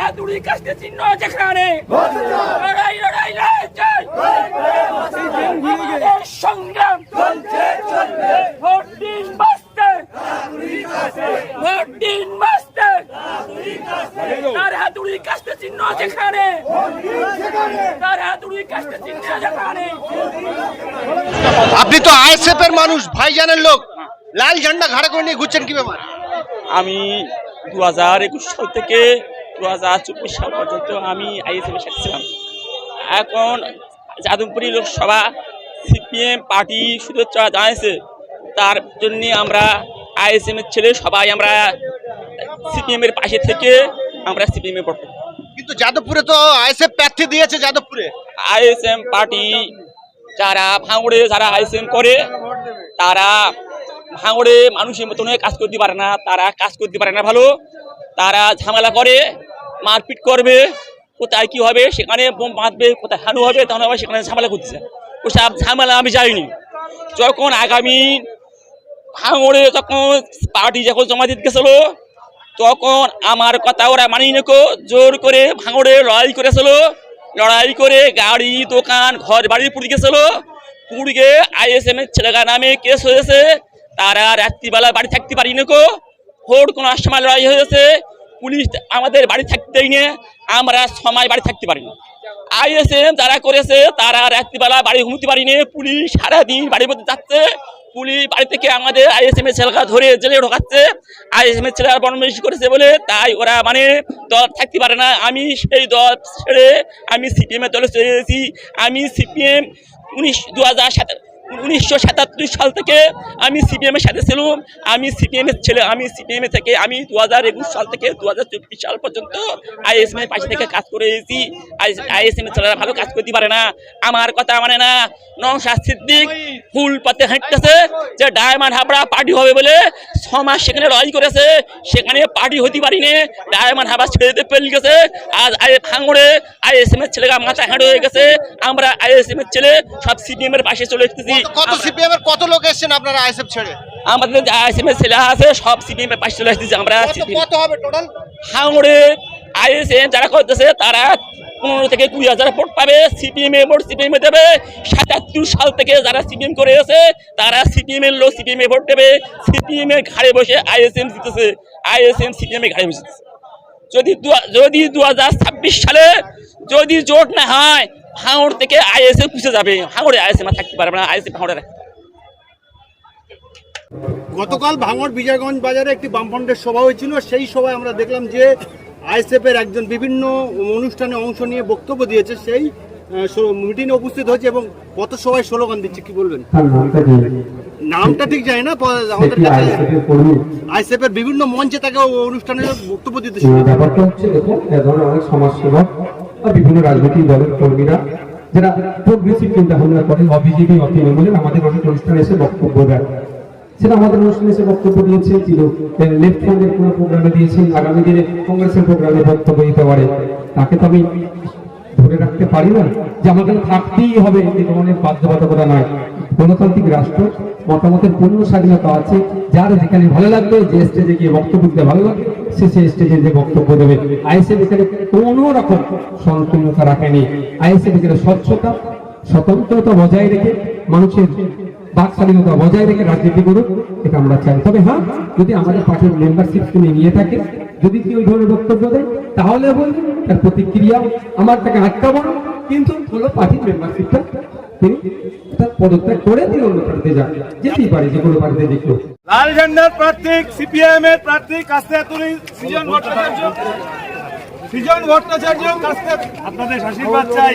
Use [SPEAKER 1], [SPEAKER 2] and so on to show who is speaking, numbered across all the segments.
[SPEAKER 1] হাতুড়ি কাস্তে চিহ্ন যেখানে লড়াই লড়াই লড়াই জয়। আমাদের সংগ্রাম ভোট দিন বাঁচতে। ভোট দিন বাঁচতে। তার হাতুড়ি কাস্তে চিহ্ন যেখানে তার হাতুড়ি কাস্তে চিহ্ন যেখানে
[SPEAKER 2] আপনি তো আইএসএফ এর মানুষ ভাইজানের লোক। লাল ঝান্ডা ঘাড়ে করে নিয়ে ঘুরছেন কি ব্যাপার?
[SPEAKER 3] আমি দু হাজার একুশ সাল থেকে দু হাজার চব্বিশ সাল পর্যন্ত আমি আইএসএফের সাথে ছিলাম। এখন যাদবপুরী লোকসভা সিপিএম পার্টি শুভেচ্ছা জানিয়েছে তার জন্যে আমরা আইএসএম এর ছেলে সবাই আমরা সিপিএম এর পাশে থেকে আমরা সিপিএম করি।
[SPEAKER 2] কিন্তু যাদবপুরে তো আইএসএফ প্রার্থী দিয়েছে যাদবপুরে।
[SPEAKER 3] আইএসএম পার্টি যারা ভাঙড়ে যারা আইএসএম করে তারা ভাঙড়ে মানুষের মতন কাজ করতে পারে না তারা কাজ করতে পারে না ভালো। তারা ঝামেলা করে, মারপিট করবে, কোথায় কি হবে, সেখানে বোম বাঁধবে, কোথায় হানু হবে, তখন আবার সেখানে ঝামেলা করতেছে ওসব ঝামেলা আমি যাইনি যখন আগামী ভাঙড়ে যখন পার্টি যখন জমা দিতে গেছিল, তখন আমার কথা ওরা মানি নেকো, জোর করে ভাঙড়ে লড়াই করেছিল। লড়াই করে গাড়ি, দোকান ঘর বাড়ি পুড়ে গেছিল পুড়িয়ে আইএসএম এর ছেলেগা নামে কেস হয়েছে। তারা রাত্রিবেলা বাড়ি থাকতে পারি নাকো ভোট কোনো সময় লড়াই হয়েছে পুলিশ আমাদের বাড়ি থাকতেই নিয়ে আমরা সময় বাড়ি থাকতে পারি না আইএসএম যারা করেছে, তারা রাত্রিবেলা বাড়ি ঘুমতে পারিনি পুলিশ সারাদিন বাড়ির মধ্যে যাচ্ছে। পুলিশ বাড়ি থেকে আমাদের আইএসএম এর ছেলেরা ধরে জেলে ঢোকাচ্ছে। আইএসএম এর ছেলেরা বনমেশ করেছে বলে তাই ওরা মানে দল থাকতে পারে না। আমি সেই দল ছেড়ে আমি সিপিএম এর দলে চলে এসেছি। আমি সিপিএম উনিশ দু হাজার উনিশশো সাতাত্তর সাল থেকে আমি সিপিএমের সাথে ছিলাম। আমি সিপিএমের ছেলে, আমি সিপিএমে থেকে আমি দু হাজার একুশ সাল থেকে দু হাজার চব্বিশ সাল পর্যন্ত আইএসএম এর পাশে থেকে কাজ করে এসেছি। আইএসএম এর ছেলেরা ভালো কাজ করতে পারে না। আমার কথা মানে না। নৌশাদ সিদ্দিক ফুল পথে হাঁটতেছে যে ডায়মন্ড হাবড়া পার্টি হবে বলে ছ মাস সেখানে লড়াই করেছে। সেখানে পার্টি হতে পারিনি। ডায়মন্ড হাবড়া ছেড়ে দিতে পেরে গেছে। আজ আই ভাঙড়ে আইএসএম এর ছেলেরা মাথা হাঁড় হয়ে গেছে। আমরা আইএসএম এর ছেলে সব সিপিএম এর পাশে চলে এসেছি।
[SPEAKER 2] কত সিপিএম এর কত লোক এসেছেন আপনারা আইএসএফ ছেড়ে?
[SPEAKER 3] আমাদের আইএসএম এর ছেলে আছে সব সিপিএম এর পাশে চলে এসেছি আমরা।
[SPEAKER 2] কত কত হবে টোটাল
[SPEAKER 3] হাঙড়ে আইএসএম যারা করতেছে তারা পনেরো থেকে কুড়ি হাজার ভোট পাবে, সিপিএম ভোট সিপিএম দেবে, সাতাত্তর সাল থেকে যারা সিপিএম করে এসে তারা সিপিএম এর লোক সিপিএম এ ভোট দেবে, সিপিএম এর ঘাড়ে বসে আইএসএম জিতেছে, আইএসএম সিপিএম ঘাড়ে বসেছে যদি যদি দু হাজার ছাব্বিশ সালে যদি জোট না হয়, ভাঙড় থেকে আইএসএম পুষে যাবে। ভাঙড়ে আইএসএম আর থাকতে পারবে না, আইএসএম ভাঙড়ে রাখতে
[SPEAKER 4] গতকাল ভাঙড় বিজয়গঞ্জ বাজারে একটি বামফ্রন্টের সভা হয়েছিল, সেই সভায় আমরা দেখলাম যে আইএসএফ এর একজন বিভিন্ন অনুষ্ঠানে অংশ নিয়ে বক্তব্য দিয়েছে সেই মিটিংয়ে উপস্থিত হয়েছে এবং কত সবাই স্লোগান দিচ্ছে কি বলবেন?
[SPEAKER 5] নামটা
[SPEAKER 4] ঠিক যায় না আমাদের কাছে
[SPEAKER 5] আইএসএফের
[SPEAKER 4] এর বিভিন্ন মঞ্চে তাকে অনুষ্ঠানে বক্তব্য দিতে
[SPEAKER 5] ব্যাপারটা হচ্ছে দেখুন এ ধরনের অনেক সমাজসেবক বা বিভিন্ন রাজনৈতিক দলের কর্মীরা যারা প্রোগ্রেসিভ চিন্তা ভাবনা করেন অবিজেপি অতৃণমূলের আমাদের অনেক অনুষ্ঠানে এসে বক্তব্য দেন সেটা আমাদের অনুষ্ঠানে এসে বক্তব্য দিয়েছে ছিল লেফট ফ্রন্টের কোনো প্রোগ্রামে দিয়েছেন, আগামী দিনে কংগ্রেসের প্রোগ্রামে বক্তব্য দিতে পারে। তাকে তো আমি ধরে রাখতে পারি না যে আমাকে থাকতেই হবে এই ধরনের বাধ্যবাধকতা নয়। গণতান্ত্রিক রাষ্ট্র, মতামতের পূর্ণ স্বাধীনতা আছে। যার যেখানে ভালো লাগবে, যে স্টেজে গিয়ে বক্তব্য দিতে ভালো লাগবে সে সেই স্টেজে যে বক্তব্য দেবে। আইএসএফ এখানে কোনো রকম সংকীর্ণতা রাখেনি। আইএসএফ এখানে স্বচ্ছতা, স্বতন্ত্রতা বজায় রেখে মানুষের বাক স্বাধীনতা বজায় রেখে রাজনীতি করুক, এটা আমরা চাই। তবে হ্যাঁ যদি আমাদের পার্টির মেম্বারশিপ তিনি নিয়ে থাকে, যদি কেউ ওই ধরনের বক্তব্য দেয়, তাহলে বলবেন তার প্রতিক্রিয়া আমার তাকে আটকাবো কিন্তু হলো পার্টির মেম্বারশিপটা তিনি তার পদত্যাগ করে তিনি অন্য পার্টিতে যান, যেতেই পারে যে কোনো পার্টিতে কেউ।
[SPEAKER 6] লাল ঝান্ডার প্রার্থী সিপিআইএম এর প্রার্থী কাস্তেতুলি সৃজন ভট্টাচার্য সৃজন ভট্টাচার্য কাস্তে আপনাদের আশীর্বাদ চাই।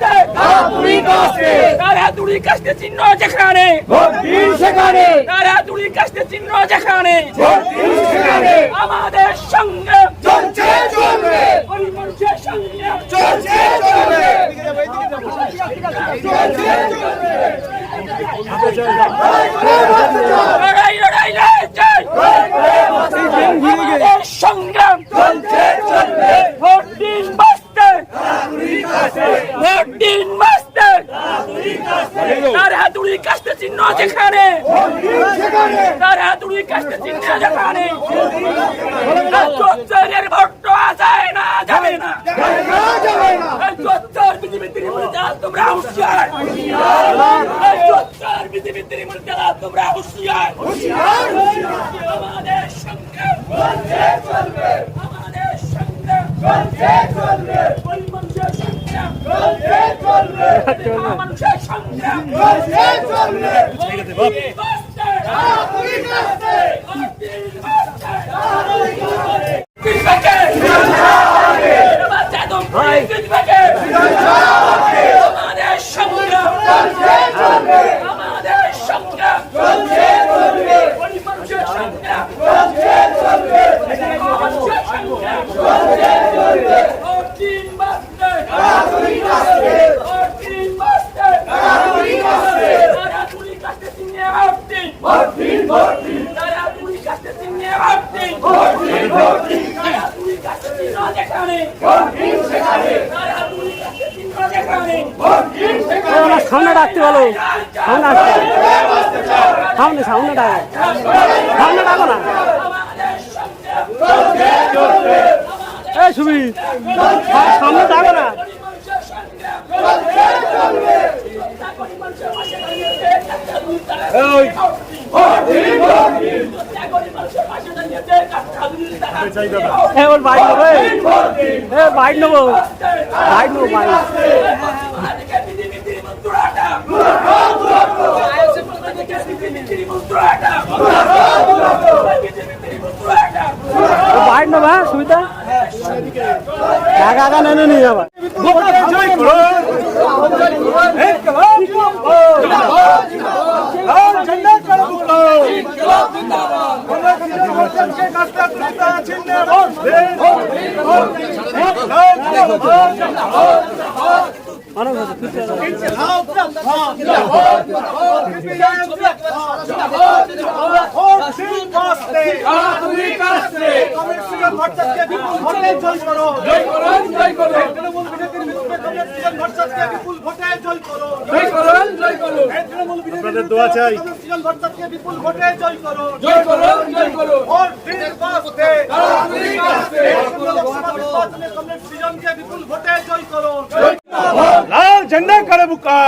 [SPEAKER 1] হাতুড়ি
[SPEAKER 3] তুলি কাস্তে চিহ্ন যেখানে। সেখানে। তারা তুলি কাস্তে চিহ্ন যেখানে। আমাদের সঙ্গে। চলছে চলবে। মানুষের সঙ্গে। চলছে চলবে। লড়াই লড়াই লড়াই চাই আমাদের সংগ্রাম চলছে চলবে ভোট দিন বাঁচতে ভোট দিন বাঁচতে তার হাতুড়ি কাস্তে চিহ্ন যেখানে? তার হাতুড়ি কাস্তে চিহ্ন যেখানে? চোদ্দের পাওয়া যায় না যাবে না। চোদ্দর পৃথিবীর তৃণমূল চাল তোমরা হুঁশিয়ার। চোদ্দর পৃথিবীর তৃণমূল চাল তোমরা হুঁশিয়ার। আমাদের সঙ্গে আমাদের সঙ্গে চলবে। ওই মানুষের সঙ্গে চলছে চলবে মানুষের সঙ্গে চলছে চলবে আমাদের সংগ্রাম চলছে চলবে আমাদের সংগ্রাম চলছে চলবে ওই মানুষের সংগ্রাম চলছে চলবে মানুষের সংগ্রাম চলছে চলবে ওর দিন বাঁচতে কারাতুরি কাছে ওর দিন বাঁচতে কারাতুরি কাছে কারাতুরি কাছে তিনে ভর্তি ভর্তি ভর্তি কারাতুরি কাছে তিনে ভর্তি ভর্তি ভর্তি কারাতুরি কাছে তিনে যেখানে ভর্তি সেখানে কারাতুরি কাছে তিনে যেখানে ভর্তি সেখানে
[SPEAKER 7] সামনে ডাকতে বলো সামনে আসতে সামনে সামনে ডাকো সামনে ডাকো না। এই সুবি সামনে ডাকো না এ ওর বাইক নেব এ বাইক নেব। বাইক নেব বাইক বাইক নেব হ্যাঁ সুবিধা টাকা টাকা নেনে নিয়ে যাবা
[SPEAKER 4] জয় করুন লাল ঝন্ডা করো কাস্তে তুলিতা চিহ্নে ভোট দিন আপনাদের দোয়া চাই। বিপুল ভোটে জয় করো। জয় করো জয় করো। ভোট দিন নির্বাচনে কমরেড সৃজনকে বিপুল ভোটে জয় করো। লাল ঝান্ডা করে। বুকা